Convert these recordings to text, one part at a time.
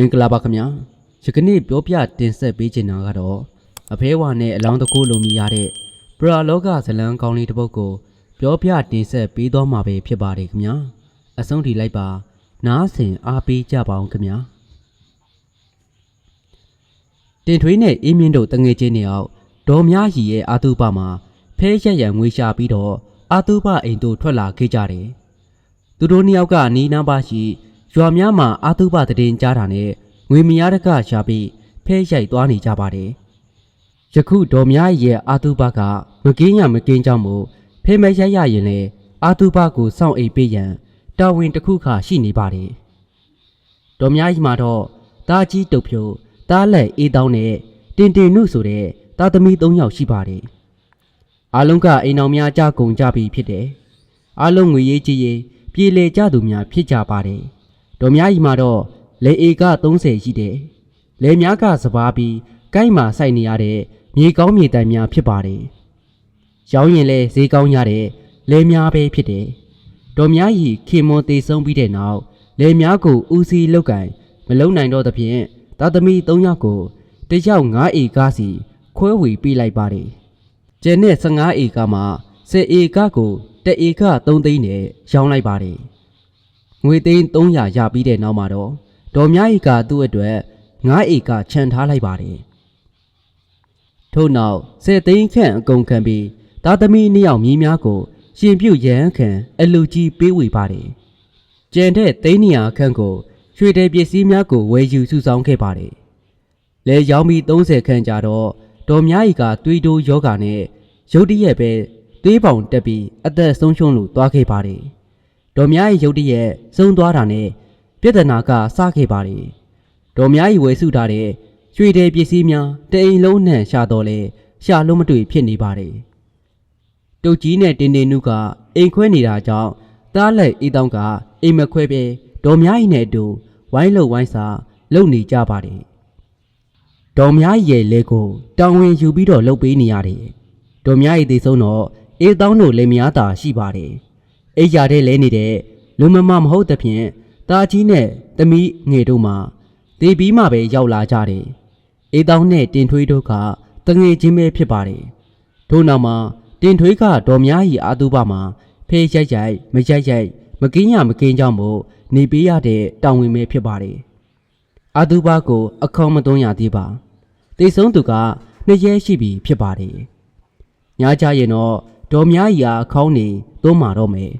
မင်္ဂလာပါခင်ဗျာယကနေ့ပြောပြတင်ဆက်ပေးချင်တာကတော့အဖဲဝါနဲ့အလောင်းတစ်ခုလုံးမြည်ရတဲ့ပရာလောကဇလံကောင်းလေးတစ်ပုဒ်ကိုပြောပြတင်ဆက်ပေးသွားမှာပဲဖြစ်ပါတယ်ခင်ဗျာအဆုံးထိလိုက်ပါ နားဆင်အားပေးကြပါအောင်ခင်ဗျာတင်ထွေးနဲ့အင်းမြင့်တို့တငယ်ချင်းတွေအောင်ဒေါ်များရီရဲ့အာတုပမှာဖဲရက်ရံငွေရှာပြီးတော့အာတုပအိမ်တို့ထွက်လာခဲ့ကြတယ်သူတို့နှစ်ယောက်ကနီးနားပါရှိ ရွာများမှာအာတုပတည်င်းကြားတာနဲ့ငွေမရတကရှာပြီးဖဲရိုက်သွားနေကြပါတယ်။ယခုဒေါ်များရဲ့အာတုပကမကင်းရမကင်းကြောင်းမို့ဖဲမရိုက်ရရင်လေအာတုပကိုစောင့်အိပ်ပေးရန်တာဝန်တစ်ခုခါရှိနေပါတယ်။ဒေါ်များကြီးမှာတော့တာကြီးတုတ်ဖြိုတားလက်အေးတောင်းနဲ့တင်တင်နုဆိုတဲ့တာသမီ၃ယောက်ရှိပါတယ်။အားလုံးကအိမ်အောင်များကြကုန်ကြပြီဖြစ်တယ်။အားလုံးငွေရေးကြီးရေးပြေလေကြသူများဖြစ်ကြပါတယ်။ ဒေါ်များကြီးမှာတော့လေအေက30ရှိတယ်။လေများကစပားပြီးကိုက်မှာစိုက်နေရတဲ့မြေကောင်းမြေတန်များဖြစ်ပါတယ်။ရောင်းရင်လဲဈေးကောင်းရတဲ့လေများပဲဖြစ်တယ်။ဒေါ်များကြီးခင်မွန်တေဆုံးပြီးတဲ့နောက်လေများကိုဦးစီးလောက်ကင်မလုံနိုင်တော့သဖြင့်သာသမီ3ယောက်ကိုတယောက်9ဧကစီခွဲဝေပေးလိုက်ပါတယ်။ကျန်တဲ့15ဧကမှာ10ဧကကို1ဧက3သိန်းနဲ့ရောင်းလိုက်ပါတယ်။ ငွေသိန်း300ရပြီးတဲ့နောက်မှာတော့ဒေါ်မြဧကသူ့အတွက်9ဧကခြံထားလိုက်ပါတယ်။ထို့နောက်10သိန်းခန့်အကုန်ခံပြီးသားသမီးနှစ်ယောက်မြည်များကိုရှင်ပြုတ်ရန်ခံအလူကြီးပေးဝေပါတယ်။ကျန်တဲ့သိန်း200ခန့်ကိုရွှေတဲ့ပစ္စည်းများကိုဝယ်ယူစုဆောင်းခဲ့ပါတယ်။လဲရောင်းပြီး30ခန့်ကြာတော့ဒေါ်မြဧကသွေးတိုးယောဂာနဲ့ရုတ်တရက်ပဲသွေးပေါင်တက်ပြီးအသက်ဆုံးရှုံးလို့သွားခဲ့ပါတယ်။ ဒေါ်မြရဲ့ရုတ်တရက်ဆုံးသွားတာနဲ့ပြဿနာကစခဲ့ပါတယ်။ဒေါ်မြရဲ့ဝယ်စုထားတဲ့ရွှေတဲ့ပစ္စည်းများတအိမ်လုံးနဲ့ရှာတော့လဲရှာလို့မတွေ့ဖြစ်နေပါတယ်။တုတ်ကြီးနဲ့တင်းတင်းနုကအိမ်ခွဲနေတာကြောင့်တားလက်အေးတောင်းကအိမ်မခွဲပဲဒေါ်မြရဲ့နဲ့အတူဝိုင်းလုံဝိုင်းစာလုံနေကြပါတယ်။ဒေါ်မြရဲ့လဲကိုတောင်းဝင်ယူပြီးတော့လှုပ်ပေးနေရတယ်။ဒေါ်မြရဲ့သိဆုံးတော့အေးတောင်းတို့လည်းများတာရှိပါတယ်။ အိတ်ရတဲ့လဲနေတဲ့လူမမမဟုတ်တဲ့ဖြင့်တာကြီးနဲ့သမီးငယ်တို့မှတေးပြီးမှပဲရောက်လာကြတယ်။အေးတောင်းနဲ့တင်ထွေးတို့ကတငယ်ချင်းပဲဖြစ်ပါတယ်။ထို့နောက်မှာတင်ထွေးကဒေါ်များကြီးအာတုပမှာဖေးရိုက်ရိုက်မရိုက်ရိုက်မကင်းရမကင်းကြောင်းမို့နေပေးရတဲ့တောင်းဝင်ပဲဖြစ်ပါတယ်။အာတုပကိုအခေါင်းမသွန်းရသေးပါ။တေဆုံးသူကနှစ်ရဲရှိပြီဖြစ်ပါတယ်။ညကြရင်တော့ဒေါ်များကြီးအခေါင်းနေ သွန်းမာတော့မယ်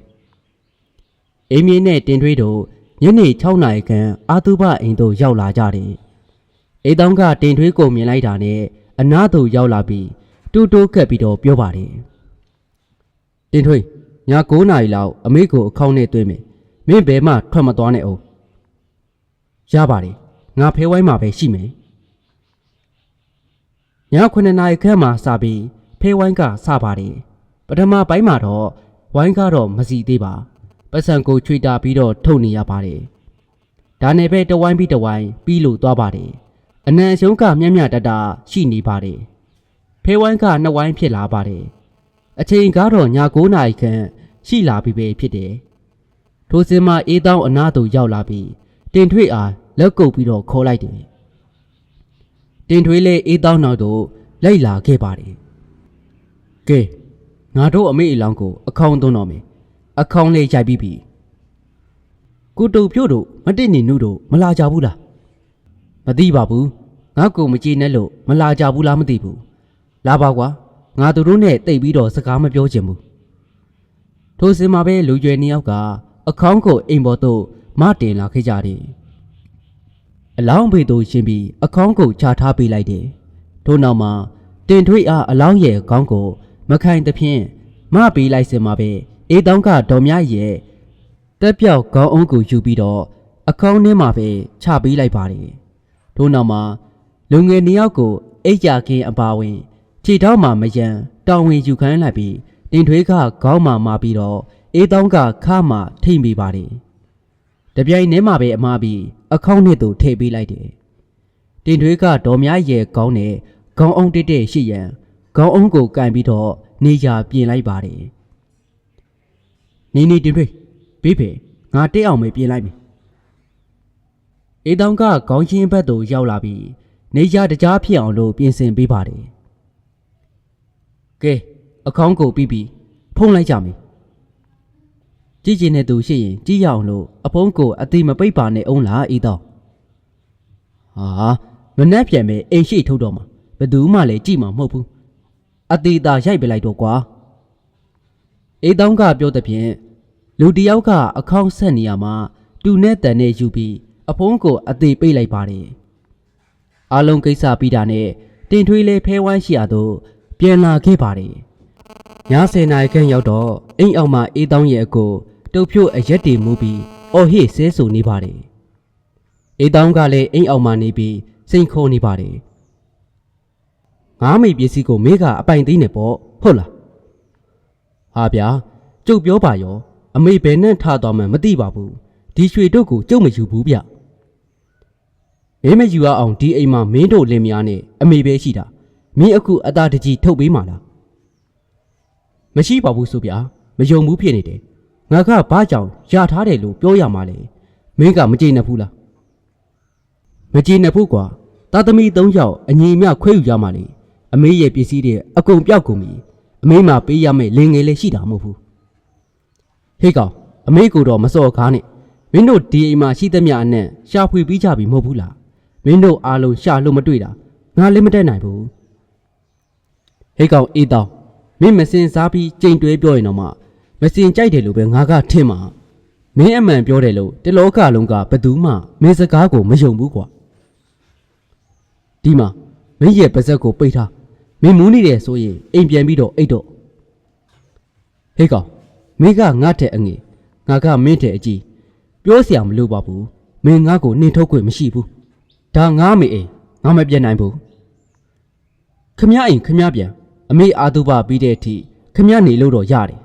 ။အင်းမြင့်နဲ့တင်ထွေးတို့ညနေ6နာရီခန့်အာတုပအိမ်သို့ရောက်လာကြတယ်။အိမ်တောင်းကတင်ထွေးကိုမြင်လိုက်တာနဲ့အနားသို့ရောက်လာပြီးတူတိုးကပ်ပြီးတော့ပြောပါတယ်။တင်ထွေးည9နာရီလောက်အမေကိုအခေါင်းနဲ့သွင်းမယ်။မင်းဘယ်မှထွက်မသွားနဲ့အောင်။ရပါတယ်။ငါဖဲဝိုင်းမှာပဲရှိမယ်။ည9နာရီခန့်မှစပြီးဖဲဝိုင်းကစပါတယ်။ပထမပိုင်းမှာတော့ ဝိုင်းကတော့မစီသေးပါ။ပတ်စံကိုချွေတာပြီးတော့ထုတ်နေရပါတယ်။ဒါနဲ့ပဲတဝိုင်းပြီးတဝိုင်းပြီးလို့သွားပါတယ်။အနံရှုံးကမျက်မျက်တတရှိနေပါတယ်။ဖဲဝိုင်းကနှစ်ဝိုင်းဖြစ်လာပါတယ်။အချိန်ကတော့ည9နာရီခန့်ရှိလာပြီပဲဖြစ်တယ်။ထိုစင်မှာအေးတောင်းအနားသို့ရောက်လာပြီးတင်ထွေးအားလက်ကုပ်ပြီးတော့ခေါ်လိုက်တယ်။တင်ထွေးလည်းအေးတောင်းနောက်သို့လိုက်လာခဲ့ပါတယ်။ကဲ ငါတို့အမေအလောင်းကိုအခေါင်းသွန်းတော်မယ်။အခေါင်းလေးရိုက်ပြီးပြီ။ကိုတုံဖြို့တို့မတိနေနုတို့မလာကြဘူးလား။မသိပါဘူး။ငါကိုမကြည့်နဲ့လို့မလာကြဘူးလားမသိဘူး။လာပါကွာ။ငါတို့နဲ့တိတ်ပြီးတော့စကားမပြောချင်ဘူး။ထိုစင်မှာပဲလူရွယ်နှစ်ယောက်ကအခေါင်းကိုအိမ်ပေါ်သို့မတင်လာခဲ့ကြတယ်။အလောင်းဘေးသို့ရှင်ပြီးအခေါင်းကိုချထားပေးလိုက်တယ်။ထို့နောက်မှာတင်ထွေးအားအလောင်းရဲ့ခေါင်းကို မခိုင်သဖြင့်မပေးလိုက်စင်မှာပဲအေးတောင်းကဒေါ်မြရဲ့တက်ပြောက်ခေါင်းအုံးကိုယူပြီးတော့အခေါင်းထဲမှာပဲချပေးလိုက်ပါတယ်။ထို့နောက်မှာလူငယ်နှစ်ယောက်ကိုအိတ်ကြခင်းအပါဝင်ခြေထောက်မှမယံတောင်းဝင်ယူခိုင်းလိုက်ပြီးတင်ထွေးကခေါင်းမှမာပြီးတော့အေးတောင်းကခါမှထိမ့်ပေးပါတယ်။တပြိုင်တည်းမှာပဲအမားပြီးအခေါင်းနဲ့သူထည့်ပေးလိုက်တယ်။တင်ထွေးကဒေါ်မြရဲ့ခေါင်းနဲ့ခေါင်းအုံးတက်တက်ရှိရန် ခေါင်းအုံးကိုကန်ပြီးတော့နေရာပြင်လိုက်ပါတယ်။နေနေတင်ထွေးဘေးဖေငါတက်အောင်ပဲပြင်လိုက်မယ်အေးတောင်ကခေါင်းချင်းဘက်သို့ရောက်လာပြီးနေရတကြားဖြစ်အောင်လို့ပြင်ဆင်ပေးပါတယ်ကဲအကောင်းကိုပြီးပြီးဖုံးလိုက်ကြမယ်ကြည့်ကျင်တဲ့သူရှိရင်ကြည့်ရအောင်လို့အဖုံးကိုအတိမပိတ်ပါနဲ့အောင်လားအေးတောင်ဟာမနှက်ပြန်မယ်အိမ်ရှိထုတ်တော့မှာဘယ်သူမှလည်းကြည့်မှာမဟုတ်ဘူး အတိတာရိုက်ပလိုက်တော့ကွာအေးတောင်ကပြောတဲ့ဖြင့်လူတစ်ယောက်ကအခေါင်းဆက်နေရမှာတူနဲ့တန်နဲ့ယူပြီးအဖုံးကိုအသေးပိတ်လိုက်ပါတယ်။အားလုံးကိစ္စပြီးတာနဲ့တင်ထွေးလေးဖဲဝိုင်းရှိရတော့ပြန်လာခဲ့ပါတယ်။ည10နာရီခန့်ရောက်တော့အိမ်အောင်မှာအေးတောင်းရဲ့အကိုတုတ်ဖြို့အရက်တီမူပြီးအော်ဟစ်ဆဲဆူနေပါတယ်။အေးတောင်းကလည်းအိမ်အောင်မှာနေပြီးစိန်ခေါ်နေပါတယ်။ ငါးမိပစ္စည်းကိုမေကအပိုင်သိနေပေါ့ဟုတ်လား။ဟာဗျာကျုပ်ပြောပါရော အမေဘယ်နဲ့ထားသွားမှန်းမသိပါဘူးဒီရွှေတို့ကိုကျုပ်မယူဘူးဗျမင်းမယူရအောင်ဒီအိမ်မှာမင်းတို့လင်မယားနဲ့အမေပဲရှိတာမင်းအခုအသားတကြီးထုတ်ပေးမှာလားမရှိပါဘူးဆိုဗျာမယုံဘူးဖြစ်နေတယ်ငါကဘာကြောင့်ရထားတယ်လို့ပြောရမှာလဲမင်းကမကြည်နပ်ဘူးလားမကြည်နပ်ဘူးကွာသားသမီး၃ယောက်အညီအမျှခွဲယူရမှာလေ အမေရဲ့ပစ္စည်းတွေအကုန်ပြောက်ကုန်ပြီအမေမှပေးရမယ့်လင်ငယ်လေးရှိတာမဟုတ်ဘူးဟေးကောင်အမေကိုတော့မစော်ကားနဲ့မင်းတို့ဒီအိမ်မှာရှိသမျှအနက်ရှာဖွေပြီးကြပြီမဟုတ်ဘူးလားမင်းတို့အားလုံးရှာလို့မတွေ့တာငါလည်းမတက်နိုင်ဘူးဟေးကောင်အေးတောင်းမင်းမစင်စားပြီးကြိမ်တွဲပြောရင်တော့မှမစင်ကြိုက်တယ်လို့ပဲငါကထင်မှာမင်းအမှန်ပြောတယ်လို့တလောကလုံးကဘယ်သူမှမင်းစကားကိုမယုံဘူးကွာဒီမှာမင်းရဲ့ပါဇက်ကိုပိတ်ထား မင်းမူးနေတယ်ဆိုရင်အိမ်ပြန်ပြီးတော့အိတ်တော့ဟေးကောင်မင်းကငါ့ထက်အငယ်ငါကမင်းထက်အကြီးပြောစရာမလိုပါဘူးမင်းငါ့ကိုနှင်ထုတ်ခွင့်မရှိဘူးဒါငါမေအိမ်ငါမပြတ်နိုင်ဘူးခမရအိမ်ခမရပြန်အမေအာသူဘပြီးတဲ့အထိခမရနေလို့တော့ရတယ်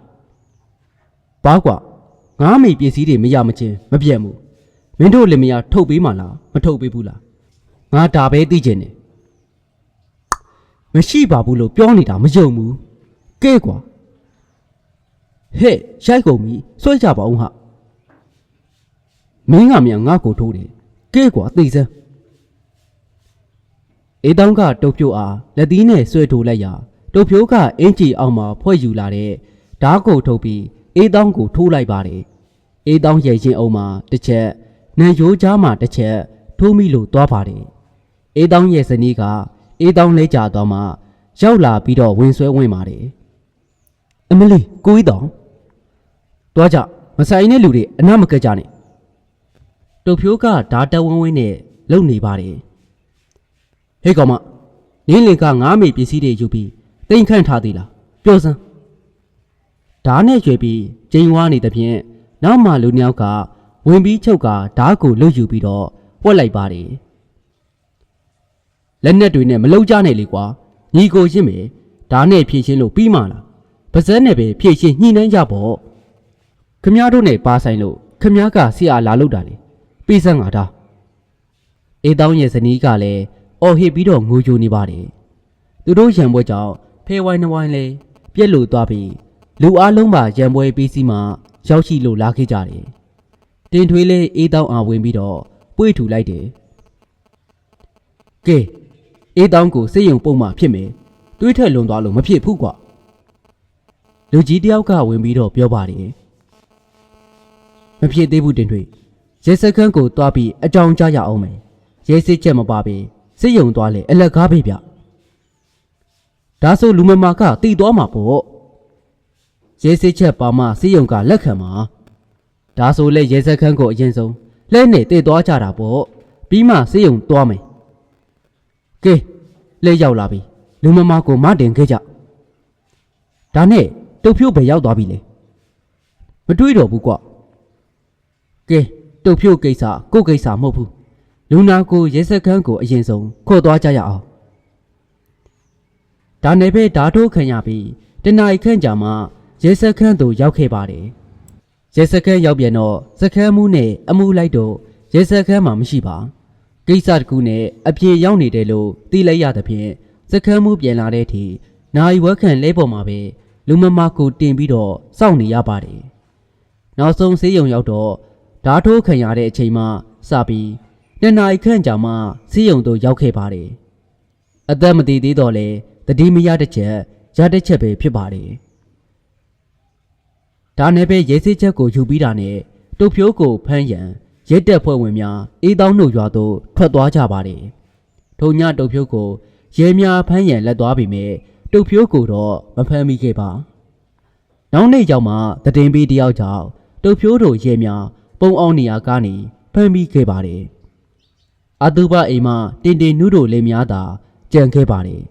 ဘာကွာငါမေပစ္စည်းတွေမရမချင်းမပြတ်ဘူးမင်းတို့လင်မယားထုတ်ပေးမှလားမထုတ်ပေးဘူးလားငါဒါပဲသိချင်တယ် မရှိပါဘူးလို့ပြောနေတာမယုံဘူးကဲကွာဟဲ့ရိုက်ကုန်ပြီဆွဲကြပါဦးဟာမင်းကမြန်ငါ့ကိုထိုးတယ်ကဲကွာသိစမ်းအေးတောင်းကတုတ်ဖြိုးအားလက်သီးနဲ့ဆွဲထိုးလိုက်ရာတုတ်ဖြိုးကအင်ကြီးအောင်မှာဖွဲ့ယူလာတဲ့ဓားကိုထုတ်ပြီးအေးတောင်းကိုထိုးလိုက်ပါတယ်အေးတောင်းရဲ့ရင်အောင်မှာတစ်ချက်နန်ရိုးကြားမှာတစ်ချက်ထိုးမိလို့သွားပါတယ်အေးတောင်းရဲ့ဇနီးက အေးတောင်းလဲကြသွားမှရောက်လာပြီးတော့ဝင်ဆွဲဝင်ပါတယ်အမလီကိုကြီးတောင်တွားကြမဆိုင်တဲ့လူတွေအနာမကက်ကြနဲ့တုတ်ဖြိုးကဓာတဝင်းဝင်းနဲ့လုံနေပါတယ်ဟေးကောင်မနင်းလင်ကငားမေပစ္စည်းတွေယူပြီးတိမ်ခန့်ထားသေးလားပြောစမ်းဓာနဲ့ရွယ်ပြီးကျိန်ဝါနေသဖြင့်နောက်မှလူနှစ်ယောက်ကဝင်ပြီးချုပ်ကဓာကိုလွတ်ယူပြီးတော့ပွက်လိုက်ပါတယ် လက်နက်တွေနဲ့မလုံကြနဲ့လေကွာညီကိုရှင်းမယ်ဓာနဲ့ဖြည့်ချင်းလို့ပြီးမှလားပါဇက်နဲ့ပဲဖြည့်ရှင်းညှိနှိုင်းကြပေါ့ခမည်းတော်နဲ့ပါဆိုင်လို့ခမည်းကဆရာလာလို့တာလေပြီးစမ်းငါတာအေးတောင်းရဲ့ဇနီးကလည်းအော်ဟစ်ပြီးတော့ငိုကြိုနေပါတယ်သူတို့ရံပွဲကြောင့်ဖေဝိုင်းနှဝိုင်းလဲပြက်လို့သွားပြီးလူအားလုံးပါရံပွဲပြီးစီမှရောက်ရှိလို့လာခဲ့ကြတယ်တင်ထွေးလဲအေးတောင်းအောင်ဝင်ပြီးတော့ပွေ့ထူလိုက်တယ်ကဲ အေးတောင်းကိုစိတ်ယုံပုံမှဖြစ်မယ်တွေးထက်လွန်သွားလို့မဖြစ်ဘူးကွာလူကြီးတယောက်ကဝင်ပြီးတော့ပြောပါတယ်မဖြစ်သေးဘူးတင်ထွေရဲစခန်းကိုတွားပြီးအကြောင်းကြားရအောင်မယ်ရဲစစ်ချက်မပါပဲစစ်ယုံသွားလေအလက်ကားပဲဗျဒါဆိုလူမမာကတီသွားမှာပေါ့ရဲစစ်ချက်ပါမှစစ်ယုံကလက်ခံမှာဒါဆိုလေရဲစခန်းကိုအရင်ဆုံးလဲနဲ့တည်သွားကြတာပေါ့ပြီးမှစစ်ယုံသွားမယ် ကဲလဲရောက်လာပြီလူမမာကိုမတင်ခဲ့ကြဒါနဲ့တုတ်ဖြိုးပဲရောက်သွားပြီလေမတွေးတော့ဘူးကွာကဲတုတ်ဖြိုးကိစ္စကိုယ့်ကိစ္စမဟုတ်ဘူးလူနာကိုရဲစခန်းကိုအရင်ဆုံးခေါ်သွားကြရအောင်ဒါနဲ့ပဲဓာထိုးခံရပြီးတနအိခန့်ကြာမှရဲစခန်းသို့ရောက်ခဲ့ပါတယ်ရဲစခန်းရောက်ပြန်တော့စခန်းမှုနဲ့အမှုလိုက်တော့ရဲစခန်းမှာမရှိပါ ကိစ္စတစ်ခုနဲ့အပြေရောက်နေတယ်လို့သိလိုက်ရသဖြင့်စခန်းမှုပြန်လာတဲ့အထိနိုင်ဝက်ခံလဲပေါ်မှာပဲလူမမကိုတင်ပြီးတော့စောင့်နေရပါတယ်။နောက်ဆုံးဆေးရုံရောက်တော့ဓာထိုးခံရတဲ့အချိန်မှစပြီးနှစ်နာရီခန့်ကြာမှစီးရုံတို့ရောက်ခဲ့ပါတယ်အသက်မတည်သေးတော့လေတတိမရတစ်ချက်ရတစ်ချက်ပဲဖြစ်ပါတယ်ဒါနဲ့ပဲရဲစစ်ချက်ကိုယူပြီးတာနဲ့တုတ်ဖြိုးကိုဖမ်းရန် ရဲတပ်ဖွဲ့ဝင်များအေးတောင်းတို့ရွာသို့ထွက်သွားကြပါတယ်ထုံညတုတ်ဖြိုးကိုရဲများဖမ်းရန်လက်သွားပေမဲ့တုတ်ဖြိုးကိုတော့မဖမ်းမိခဲ့ပါနောက်နေ့ကြောင့်မှတည်င်းပြီးတယောက်ကြောင့်တုတ်ဖြိုးတို့ရဲများပုံအောင်နေရာကနေဖမ်းမိခဲ့ပါတယ်။အတုပအိမ်မှတင်တင်နုတို့လည်းများသာကြံခဲ့ပါတယ်။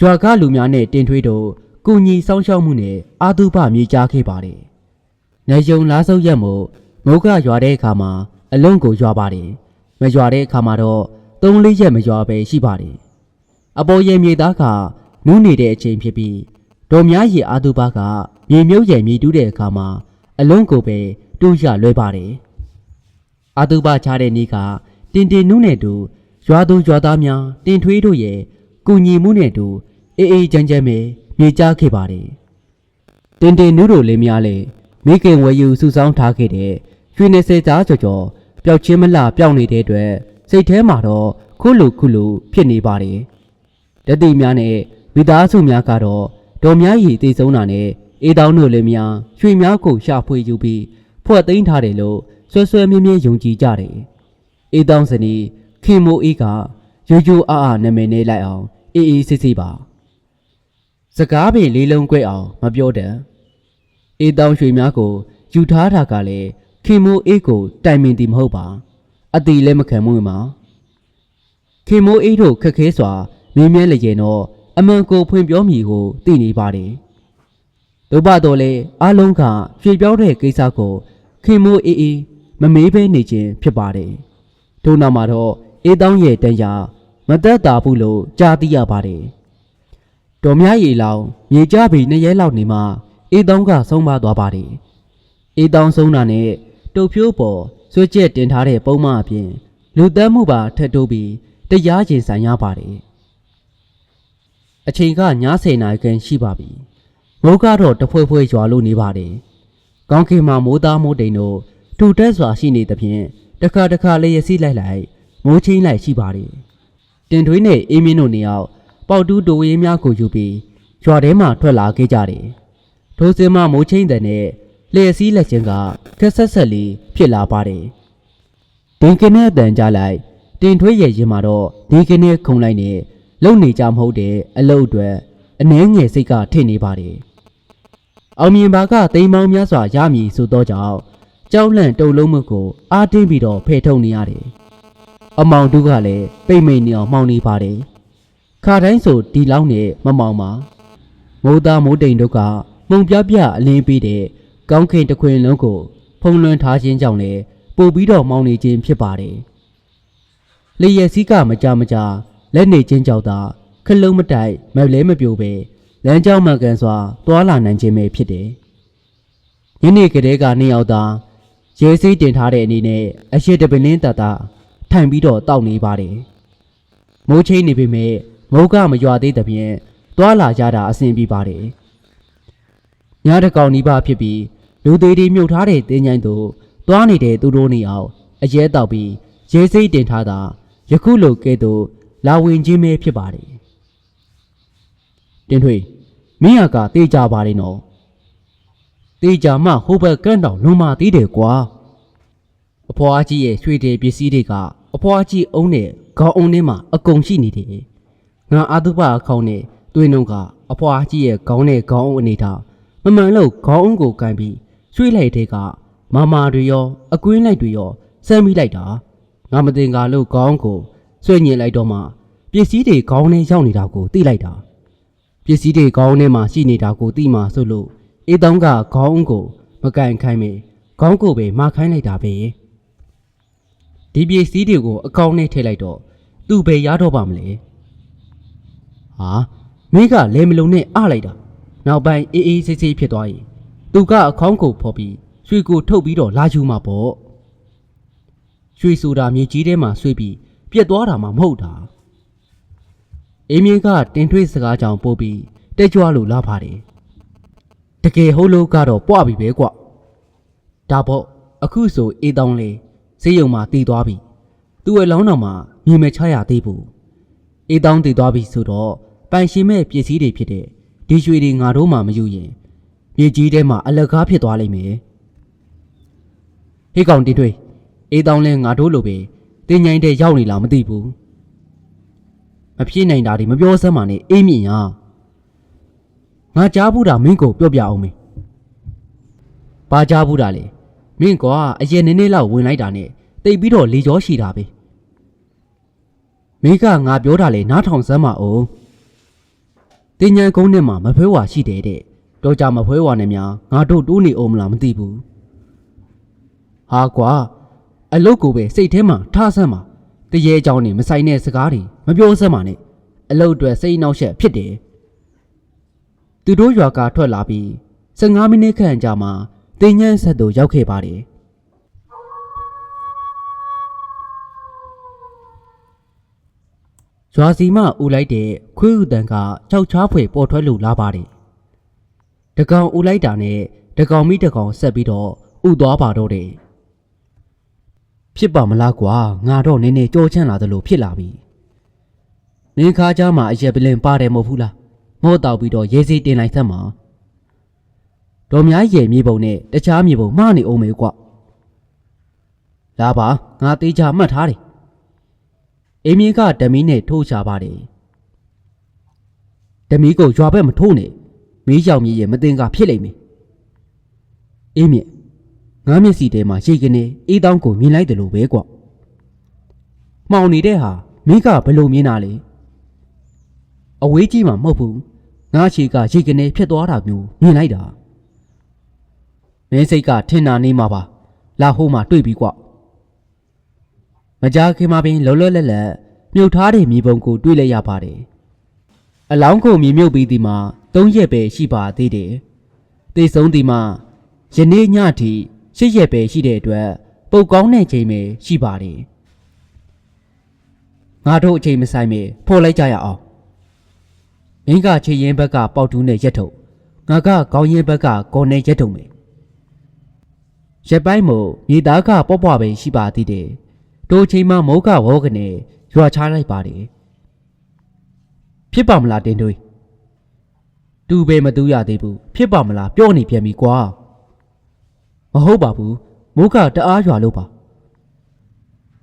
ရွာကလူများနဲ့တင်ထွေးတို့ကုညီဆောင်ရှောက်မှုနဲ့အာတုပမြေကြားခဲ့ပါတယ်။ နေယုံလားစုပ်ရက်မို့မုတ်ကရွာတဲ့အခါမှာအလုံးကိုရွာပါတယ်။မရွာတဲ့အခါမှာတော့သုံးလေးရက်မရွာပဲရှိပါတယ်။အပေါ်ရမြေသားကနူးနေတဲ့အချိန်ဖြစ်ပြီးဒေါ်များရီအာတုဘကမြေမြုပ်ရံမြေတူးတဲ့အခါမှာအလုံးကိုပဲတူးရလွဲပါတယ်အာတုဘချတဲ့နေ့ကတင်တင်နူးနဲ့တူရွာသူရွာသားများတင်ထွေးတို့ရဲ့ကုညီမှုနဲ့တူအေးအေးချမ်းချမ်းပဲမြေကြားခဲ့ပါတယ်တင်တင်နူးတို့လည်းများလေ မိခင်ဝယ်ယူစုဆောင်းထားခဲ့တဲ့ရွှေနေစေသားကြော်ကြော်ပျောက်ချင်းမလှပျောက်နေတဲ့အတွက်စိတ်ထဲမှာတော့ခုလူခုလူဖြစ်နေပါတယ်တတိများနဲ့မိသားစုများကတော့ဒေါ်များရီတည်ဆုံးတာနဲ့အေးတောင်းတို့လည်းများရွှေများကိုရှာဖွေယူပြီးဖွဲ့သိမ်းထားတယ်လို့ဆွဲဆွဲမြဲမြဲယုံကြည်ကြတယ်။အေးတောင်းစနီခင်မိုးအေးကရိုးရိုးအားအားနာမည်နဲ့လိုက်အောင်အေးအေးဆေးဆေးပါ။စကားပင်လေးလုံးကွဲအောင်မပြောတတ်။ အေးတောင်းရွှေများကိုယူထားတာကလည်းခင်မိုးအေးကိုတိုင်ပင်သည်မဟုတ်ပါ။အတီလည်းမခံမှုမှာ။ခင်မိုးအေးတို့ခက်ခဲစွာမင်းမြဲလျင်တော့အမှန်ကိုဖွင့်ပြောမိကိုသိနေပါတယ်။တို့ပါတော့လေအားလုံးကရွှေပြောင်းတဲ့ကိစ္စကိုခင်မိုးအေးအေးမမေးဘဲနေခြင်းဖြစ်ပါတယ်။တို့နောက်မှာတော့အေးတောင်းရဲ့တန်ရာမသက်တာဘူးလို့ကြားသိရပါတယ်။တော်များရီလောင်မြေကြပြီးနှစ်ရဲလောက်နေမှ အေးတောင်းကဆုံးမသွားပါတယ်။အေးတောင်းဆုံးတာနဲ့တုတ်ဖြိုးပေါ်ဆွကျက်တင်ထားတဲ့ပုံမှန်အပြင်လူသက်မှုပါထက်တိုးပြီးတရားရင်ဆိုင်ရပါတယ်။အချိန်ကည10နာရီခန့်ရှိပါပြီ။မိုးကတော့တဖွဲဖွဲရွာလို့နေပါတယ်။ကောင်းကင်မှာမိုးသားမိုးတိမ်တို့ထူတက်စွာရှိနေသဖြင့်တစ်ခါတစ်ခါလေးရစီလိုက်လိုက်မိုးချင်းလိုက်ရှိပါတယ်။တင်ထွေးနဲ့အေးမင်းတို့နေအောင်ပေါတူးတိုရင်းများကိုယူပြီးရွာထဲမှာထွက်လာခဲ့ကြတယ်။ ထိုစင်မမိုးချင်းတဲ့နဲ့လျက်စီးလက်ချင်းကခက်ဆက်ဆက်လေးဖြစ်လာပါတယ်။ဒီကနေ့အတန်ကြလိုက်တင်ထွေးရဲ့ရင်မှာတော့ဒီကနေ့ခုံလိုက်နေလုံနေကြမဟုတ်တဲ့အလုပ်အတွက်အနှဲငယ်စိတ်ကထင်နေပါတယ်။အောင်မြင်ပါကတိမ်မောင်းများစွာရမည်ဆိုတော့ကြောင့်ကြောက်လန့်တုံလုံးမှုကိုအားတင်းပြီးတော့ဖယ်ထုတ်နေရတယ်။အမောင်တူကလည်းပိတ်မိန်နေအောင်မှောင်နေပါတယ်။ခါတိုင်းဆိုဒီလောက်နဲ့မမောင်ပါ။မိုးသားမိုးတိမ်တို့က မှုံပြပြအလင်းပေးတဲ့ကောင်းကင်တစ်ခွင်လုံးကို ဖုံးလွှမ်းထားခြင်းကြောင့်လည်းပို့ပြီးတော့မောင်းနေခြင်းဖြစ်ပါတယ်။လျက်စီးကမကြမကြလက်နေချင်းကြောက်တာခလုံးမတိုက်မလဲမပြိုပဲလမ်းကြောင်းမှန်ကန်စွာတွာလာနိုင်ခြင်းပဲဖြစ်တယ်။ညနေကလေးကနေရောက်တာရဲစည်းတင်ထားတဲ့အနေနဲ့အရှိတပင်းင်းတတထိုင်ပြီးတော့တောက်နေပါတယ်။မိုးချင်းနေပေမဲ့မိုးကမရွာသေးတဲ့ဖြင့်တွာလာကြတာအဆင်ပြေပါတယ်။ ညတစ်ကောင်နီးပါးဖြစ်ပြီးလူသေးတွေမြုပ်ထားတဲ့တင်းချိုင်းတို့တွားနေတဲ့သူတို့နေအောင်အရဲတောက်ပြီးရဲစိတ်တင်ထားတာယခုလိုကဲ့သို့လာဝင်ခြင်းပဲဖြစ်ပါတယ်တင်ထွေမင်းဟာကတေးကြပါတယ်နော်တေးကြမှဟိုဘက်ကန်းတော်လွန်မာသေးတယ်ကွာအဖွားကြီးရဲ့ရွှေတယ်ပစ္စည်းတွေကအဖွားကြီးအုံးနဲ့ခေါင်းအုံးထဲမှာအကုန်ရှိနေတယ်ငါအာတုပအခေါင်းနဲ့တွင်းလုံးကအဖွားကြီးရဲ့ခေါင်းနဲ့ခေါင်းအုံးအနေထား မမှန်လို့ခေါင်းအုံးကိုကန်ပြီးရွှေလိုက်တဲ့ကမမာတွေရောအကွင်းလိုက်တွေရောစမ်းမိလိုက်တာငါမတင်ကားလို့ခေါင်းကိုဆွဲညင်လိုက်တော့မှပစ္စည်းတွေခေါင်းထဲရောက်နေတာကိုသိလိုက်တာပစ္စည်းတွေခေါင်းထဲမှာရှိနေတာကိုသိမှဆိုလို့အေးတောင်းကခေါင်းကိုမကန်ခိုင်းမေခေါင်းကိုပဲမခိုင်းလိုက်တာပဲဒီပစ္စည်းတွေကိုအကောင့်နဲ့ထည့်လိုက်တော့သူ့ပဲရတော့ပါမလဲဟာမင်းကလဲမလုံးနဲ့အလိုက်တာ နောက်ပိုင်းအေးအေးဆေးဆေးဖြစ်သွားရင်သူကအခေါင်းကိုဖော်ပြီးရွှေကိုထုတ်ပြီးတော့လာယူမှာပေါ့ရွှေဆိုတာမြေကြီးထဲမှာဆွေးပြီးပြက်သွားတာမှမဟုတ်တာအေးမြင့်ကတင်ထွေးစကားကြောင့်ပို့ပြီးတက်ကြွလို့လာပါတယ်တကယ်ဟုတ်လို့ကတော့ပွားပြီပဲကွဒါပေါ့အခုဆိုအေးတောင်းလေဈစေးရုံမှာတည်သွားပြီသူ့ရဲ့လောင်းတော်မှာမြေမချရသေးဘူးအေးတောင်းတည်သွားပြီဆိုတော့ပိုင်ရှင်မဲ့ပစ္စည်းတွေဖြစ်တဲ့ ဒီရွှေတွေငါတို့မှမယူရင်မြေကြီးထဲမှာအလကားဖြစ်သွားလိမ့်မယ်ဟေးကောင်တင်ထွေးအေးတောင်းလဲငါတို့လိုပဲတင်းញိုင်းတဲ့ရောက်နေလားမသိဘူးမဖြစ်နိုင်တာဒီမပြောစမ်းပါနဲ့အေးမြင့်ရငါကြားဘူးတာမင်းကိုပြောပြအောင်မေဘာကြားဘူးတာလဲမင်းကွာအရင်နည်းနည်းလောက်ဝင်လိုက်တာနဲ့တိတ်ပြီးတော့လေကြောရှိတာပဲမင်းကငါပြောတာလေနားထောင်စမ်းပါအောင် တင်းញံကုန်းနဲ့မှာမဖွဲဝါရှိတယ်တဲ့တော့ကြမဖွဲဝါနဲ့များငါတို့တိုးနေအောင်မလားမသိဘူးဟာကွာအလုတ်ကိုပဲစိတ်ထဲမှာထားစမ်းပါတရေအကြောင်းနေမဆိုင်တဲ့စကားတွေမပြောစမ်းပါနဲ့အလုတ်အတွက်စိတ်နှောက်ယှက်ဖြစ်တယ်သူတို့ရွာကထွက်လာပြီး15မိနစ်ခန့်ကြာမှတင်းញံဆက်သူရောက်ခဲ့ပါတယ် ရွာစီမဦးလိုက်တဲ့ခွေးဥတန်ကကြောက်ချားဖွေပေါ်ထွက်လို့လာပါတယ်တကောင်ဦးလိုက်တာနဲ့တကောင်မိတကောင်ဆက်ပြီးတော့ဥသွားပါတော့တယ်ဖြစ်ပါမလားကွာငါတော့နည်းနည်းကြောချမ်းလာသလိုဖြစ်လာပြီနင်းခါကြားမှာအရက်ပလင်ပါတယ်မဟုတ်ဘူးလားမော့တောက်ပြီးတော့ရေစီတင်လိုက်သတ်မှာတော်များရေမြေပုံနဲ့တခြားမြေပုံမှားနေအောင်မေကွာလာပါငါသေးချာမှတ်ထားတယ် အင်းမြင့်ကဓမီနဲ့ထိုးချပါတယ်ဓမီကိုရွာဘက်မထိုးနဲ့မီးကြောင်ကြီးရဲ့မတင်ကဖြစ်လိမ့်မယ်အင်းမြင့်ငါမျက်စီထဲမှာရှိကနေအေးတောင်းကိုမြင်လိုက်တယ်လို့ပဲကွာမှောင်နေတဲ့ဟာမင်းကဘယ်လိုမြင်တာလဲအဝေးကြီးမှမဟုတ်ဘူးငါချီကရှိကနေဖြစ်သွားတာမျိုးမြင်လိုက်တာမင်းစိတ်ကထင်တာနေမှာပါလာဟိုးမှာတွေ့ပြီကွာ မကြခင်မှာပင်လောလောလတ်လတ်မြုပ်ထားတဲ့မြေပုံကိုတွေ့လိုက်ရပါတယ်အလောင်းကိုမြေမြုပ်ပြီးဒီမှာ၃ရက်ပဲရှိပါသေးတယ်တေဆုံးဒီမှာယနေ့ညထိရှစ်ရက်ပဲရှိတဲ့အတွက်ပုတ်ကောင်းတဲ့ချိန်ပဲရှိပါတယ်ငါတို့အချိန်မဆိုင်မေဖော်လိုက်ကြရအောင်မင်းကခြေရင်ဘက်ကပေါက်တူးနဲ့ရက်ထုတ်ငါကခေါင်းရင်ဘက်ကကော်နဲ့ရက်ထုတ်မယ်ရက်ပိုင်းမို့မြေသားကပေါ့ပွားပဲရှိပါသေးတယ် တိုးချိန်မှမိုးကဝေါကနေရွာချလိုက်ပါတယ်ဖြစ်ပါမလားတင်တွေးတူပဲမတူရသေးဘူးဖြစ်ပါမလားပြောနေပြန်ပြီကွာမဟုတ်ပါဘူးမိုးကတအားရွာလို့ပါ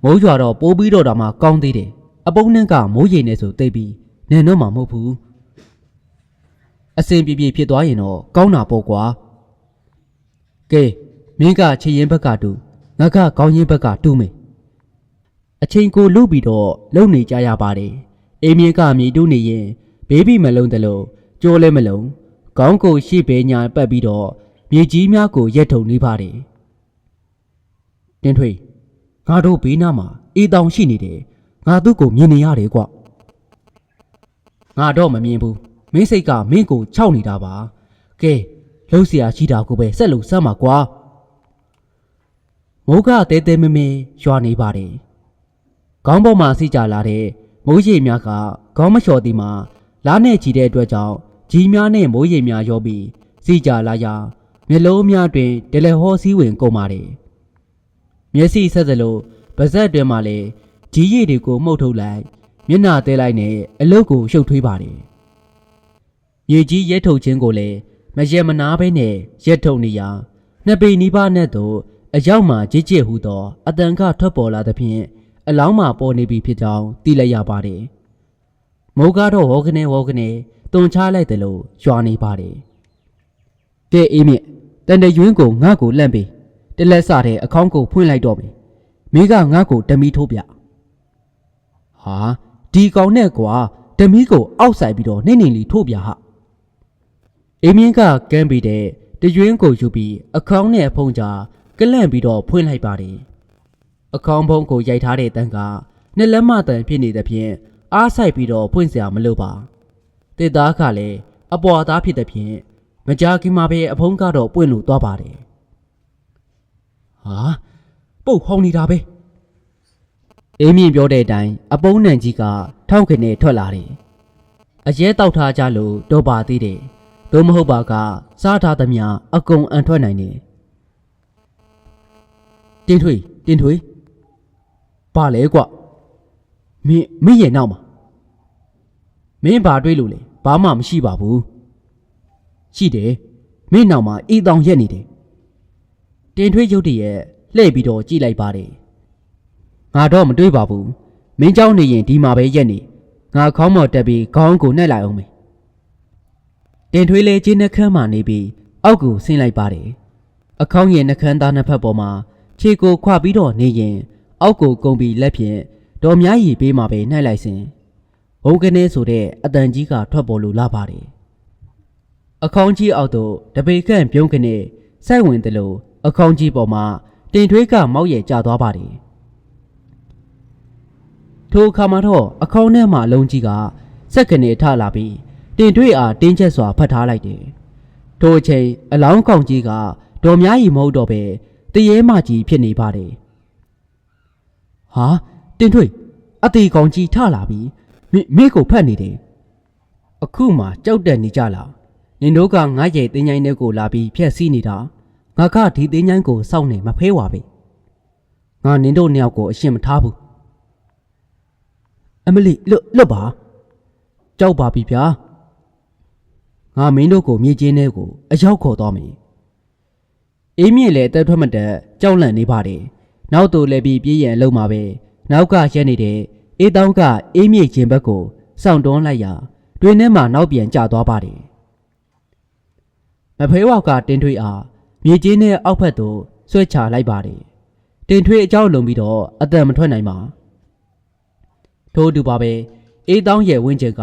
မိုးရွာတော့ပိုးပြီးတော့တာမှကောင်းသေးတယ်အပုံးနှင်းကမိုးရိမ်နေဆိုသိပြီးနေတော့မှမဟုတ်ဘူးအစင်ပြေပြေဖြစ်သွားရင်တော့ကောင်းတာပေါ့ကွာကဲမင်းကချစ်ရင်ဘက်ကတူငါကကောင်းရင်ဘက်ကတူးမယ် အချိန်ကိုလုပြီးတော့လုံနေကြရပါတယ်အိမ်မြေကမြေတူးနေရင်ဘေးဘီမလုံးတလို့ကြိုးလဲမလုံးခေါင်းကိုရှေ့ဘဲညာပတ်ပြီးတော့မြေကြီးများကိုရက်ထုံနေပါတယ်တင်းထွေငါတို့ဘေးနားမှာအေးတောင်ရှိနေတယ်ငါသူ့ကိုမြင်နေရတယ်ကွငါတော့မမြင်ဘူးမင်းစိတ်ကမင်းကိုခြောက်နေတာပါကဲလှုပ်เสียရှိတာကိုပဲဆက်လို့စမ်းပါကွာမိုးကတဲတဲမမဲရွာနေပါတယ် ခေါင်းပေါ်မှာစီကြလာတဲ့မိုးရေများကခေါင်းမလျှော်သည်မှာလားနဲ့ချီတဲ့အတွက်ကြောင့်ကြီးများနဲ့မိုးရေများရောပြီးစီကြလာရာမျက်လုံးများတွင်ဒလဟောစည်းဝင်ကုန်ပါတယ်မျက်စိဆက်စလို့ပါဇက်တွင်မှလည်းကြီးရည်တွေကိုမှုတ်ထုတ်လိုက်မျက်နှာတဲလိုက်နဲ့အလုတ်ကိုရှုပ်ထွေးပါတယ်ရေကြီးရဲထုတ်ခြင်းကိုလည်းမရဲမနာပဲနဲ့ရက်ထုတ်နေရာနှစ်ပေနီးပါးနဲ့တော့အရောက်မှကြစ်ကြစ်ဟူသောအတန်ကထွက်ပေါ်လာသဖြင့် အလောင်းမှပေါ်နေပြီဖြစ်ကြောင်းသိလိုက်ရပါတယ်မိုးကတော့ဝေါကနေဝေါကနေတုံချလိုက်တယ်လို့ရွာနေပါတယ်ကဲအေးမြင့်တန်တရွင်းကိုငါ့ကိုလန့်ပေးတလက်စတဲ့အခေါင်းကိုဖွင့်လိုက်တော့မယ်မိကငါ့ကိုတမီထိုးပြဟာဒီကောင်နဲ့ကွာတမီကိုအောက်ဆိုင်ပြီးတော့နှိမ့်နှိမ့်လီထိုးပြဟာအေးမြင့်ကကမ်းပြီးတဲ့တရွင်းကိုယူပြီးအခေါင်းနဲ့ဖုံးကြကလန့်ပြီးတော့ဖွင့်လိုက်ပါတယ် အခေါင်းဖုံးကိုရိုက်ထားတဲ့တန်းကနှစ်လက်မတန်ဖြစ်နေတဲ့ဖြင့်အားဆိုင်ပြီးတော့ဖွင့်စရာမလိုပါတစ်သားကလည်းအပေါ်သားဖြစ်တဲ့ဖြင့်မကြာခင်မှာပဲအဖုံးကတော့ပွင့်လို့သွားပါတယ်ဟာပုတ်ဟောင်းနေတာပဲအေးမြင့်ပြောတဲ့အတိုင်းအပုံးနံကြီးကထောက်ခနဲ့ထွက်လာတယ်အရဲတောက်ထားကြလို့တော့ပါသေးတယ်သို့မဟုတ်ပါကစားထားသမျှအကုန်အန်ထွက်နိုင်တယ်တင်းထွေတင်းထွေ ဘာလဲကွမင်းမင်းရဲ့နောက်မှာမင်းဘာတွေးလို့လဲဘာမှမရှိပါဘူးရှိတယ်မင်းနောက်မှာအေးတောင်ရက်နေတယ်တင်ထွေးရုတ်တရက်လှည့်ပြီးတော့ကြည့်လိုက်ပါတယ်ငါတော့မတွေးပါဘူးမင်းเจ้าနေရင်ဒီမှာပဲရက်နေငါခေါင်းမော်တက်ပြီးခေါင်းကိုနှက်လိုက်အောင်မယ်တင်ထွေးလဲချင်းနှခမ်းမှနေပြီးအောက်ကိုဆင်းလိုက်ပါတယ်အခေါင်းရဲ့နှခမ်းသားနှစ်ဖက်ပေါ်မှာခြေကိုခွပြီးတော့နေရင် အောက်ကိုကုံပြီးလက်ဖြင့်တော်များရီပေးမှာပဲနှိုက်လိုက်စဉ်ဘုံကနေဆိုတဲ့အတန်ကြီးကထွက်ပေါ်လို့လာပါတယ်အခေါင်းကြီးအောက်သို့တပေခန့်ပြုံးကနေစိုက်ဝင်တယ်လို့အခေါင်းကြီးပေါ်မှာတင်ထွေးကမောက်ရဲ့ကျသွားပါတယ်ထိုအခါမှာတော့အခေါင်းထဲမှာအလုံးကြီးကစက်ကနေထလာပြီးတင်ထွေးအားတင်းချက်စွာဖတ်ထားလိုက်တယ်ထိုအချိန်အလောင်းကောင်ကြီးကတော်များရီမဟုတ်တော့ပဲတရေမကြီးဖြစ်နေပါတယ် ဟာတင်ထွေအသေးကောင်ကြီးထလာပြီမင်းမင်းကိုဖတ်နေတယ်အခုမှကြောက်တက်နေကြလားနင်တို့ကငါ့ရဲ့တင်းချိုင်းထဲကိုလာပြီးဖျက်ဆီးနေတာငါကဒီတင်းချိုင်းကိုစောင့်နေမဖဲဝါပဲငါနင်တို့နှစ်ယောက်ကိုအရှင်းမထားဘူးအမလီလွတ်လွတ်ပါကြောက်ပါပြီဗျာငါမင်းတို့ကိုမြေချင်းထဲကိုအရောက်ခေါ်သွားမယ်အေးမြင့်လည်းတက်ထွက်မတက်ကြောက်လန့်နေပါတယ် နောက်သို့လှည့်ပြီးပြေးရန်အလုံးမှာပဲနောက်ကရက်နေတဲ့အေးတောင်းကအေးမြေရင်ဘက်ကိုစောင့်တွန်းလိုက်ရာတွင်ထဲမှာနောက်ပြန်ကျသွားပါတယ်မဖေးဝောက်ကတင်ထွေးအားမြေကြီးနဲ့အောက်ဘက်သို့ဆွဲချလိုက်ပါတယ်တင်ထွေးအကြောက်လုံပြီးတော့အသက်မထွက်နိုင်ပါထို့အတူပါပဲအေးတောင်းရဲ့ဝင်းကျင်က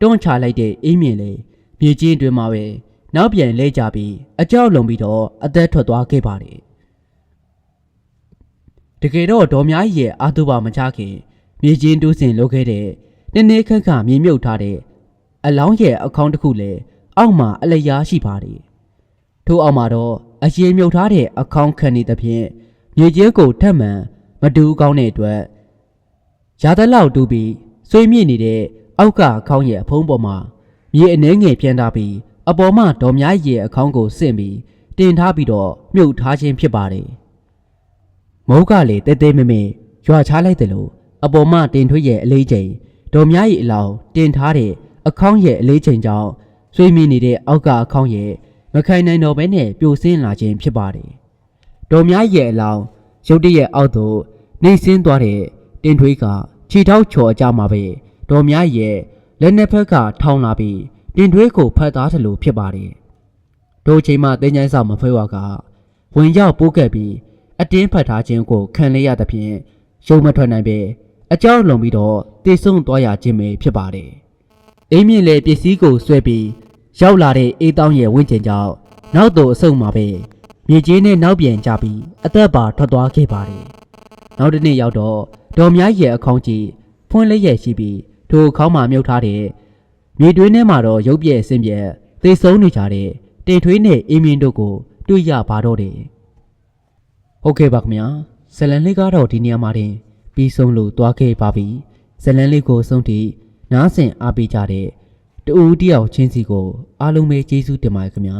တွန်းချလိုက်တဲ့အေးမြင်လေမြေကြီးတွင်မှာပဲနောက်ပြန်လဲကြပြီးအကြောက်လုံပြီးတော့အသက်ထွက်သွားခဲ့ပါတယ် တကယ်တော့ဒေါ်များကြီးရဲ့အာတုဘမချခင်မြေချင်းတူးစင်လုပ်ခဲ့တဲ့နည်းနည်းခန့်ခန့်မြေမြုပ်ထားတဲ့အလောင်းရဲ့အခေါင်းတစ်ခုလည်းအောက်မှာအလျားရှိပါတယ်ထို့အောက်မှာတော့အရင်မြုပ်ထားတဲ့အခေါင်းခံနေသဖြင့်မြေချင်းကိုထက်မှန်မတူကောင်းတဲ့အတွက်ရာသလောက်တူးပြီးဆွေးမြင့်နေတဲ့အောက်ကအခေါင်းရဲ့အဖုံးပေါ်မှာမြေအနှဲငယ်ပြန်ထားပြီးအပေါ်မှာဒေါ်များကြီးရဲ့အခေါင်းကိုဆင့်ပြီးတင်ထားပြီးတော့မြုပ်ထားခြင်းဖြစ်ပါတယ် မုတ်ကလေတဲတဲမဲမဲရွာချလိုက်တယ်လို့အပေါ်မှတင်ထွေးရဲ့အလေးချိန်ဒေါ်များရဲ့အလောင်းတင်ထားတဲ့အခေါင်းရဲ့အလေးချိန်ကြောင့်ဆွေးမြင့်နေတဲ့အောက်ကအခေါင်းရဲ့မခိုင်နိုင်တော့ဘဲနဲ့ပြိုဆင်းလာခြင်းဖြစ်ပါတယ်ဒေါ်များရဲ့အလောင်းရုတ်တရက်အောက်သို့နှိမ့်ဆင်းသွားတဲ့တင်ထွေးကခြေထောက်ချော်အကြမှာပဲဒေါ်များရဲ့လက်နှစ်ဖက်ကထောင်းလာပြီးတင်ထွေးကိုဖတ်သားတယ်လို့ဖြစ်ပါတယ်ဒို့ချိန်မှတင်းချိုင်းဆောင်မဖွဲဝါကဝင်ရောက်ပိုးကပ်ပြီး အတင်းဖတ်ထားခြင်းကိုခံရရသဖြင့်ရုံမထွက်နိုင်ပဲအကြောင်းလုံပြီးတော့တေဆုံးသွားရခြင်းပဲဖြစ်ပါတယ်။အိမ်မြင့်လည်းပစ္စည်းကိုဆွဲပြီးရောက်လာတဲ့အေးတောင်းရဲ့ဝင့်ကျင်ကြောင့်နောက်တော့အဆုံမှာပဲမြေကြီးနဲ့နောက်ပြန်ကြပြီးအသက်ပါထွက်သွားခဲ့ပါတယ်။နောက်တစ်နေ့ရောက်တော့ဒေါ်များရဲ့အခေါင်းကြီးဖွင့်လက်ရဲ့ရှိပြီးထိုခေါင်းမှာမြုပ်ထားတဲ့မြေတွင်းထဲမှာတော့ရုပ်ပြည့်အစင်ပြည့်သေဆုံးနေကြတဲ့တင်ထွေးနဲ့အင်းမြင့်တို့ကိုတွေ့ရပါတော့တယ်။ ဟုတ်ကဲ့ပါခင်ဗျာဇလန်လေးကတော့ဒီနေရာမှာတင်ပြီးဆုံးလို့တွားခဲ့ပါပြီဇလန်လေးကိုဆုံးထိနားဆင်အားပေးကြတဲ့တူဦးတယောက်ချင်းစီကိုအားလုံးပဲကျေးဇူးတင်ပါတယ်ခင်ဗျာ